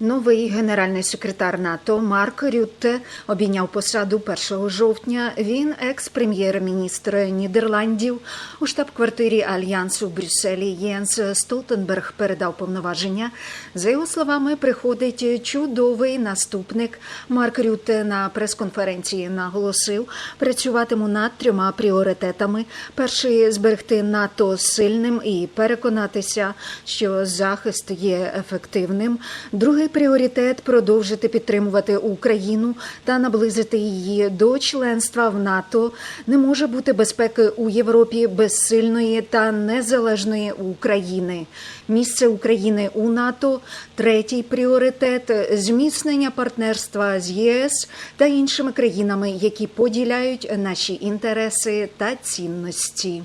Новий генеральний секретар НАТО Марк Рютте обійняв посаду 1 жовтня. Він екс-прем'єр-міністр Нідерландів у штаб-квартирі альянсу в Брюсселі. Єнс Столтенберг передав повноваження. За його словами, приходить чудовий наступник. Марк Рютте на прес-конференції наголосив, працюватиму над трьома пріоритетами: перший зберегти НАТО сильним і переконатися, що захист є ефективним. Другий пріоритет продовжити підтримувати Україну та наблизити її до членства в НАТО. Не може бути безпеки у Європі без сильної та незалежної України. Місце України у НАТО. Третій пріоритет зміцнення партнерства з ЄС та іншими країнами, які поділяють наші інтереси та цінності.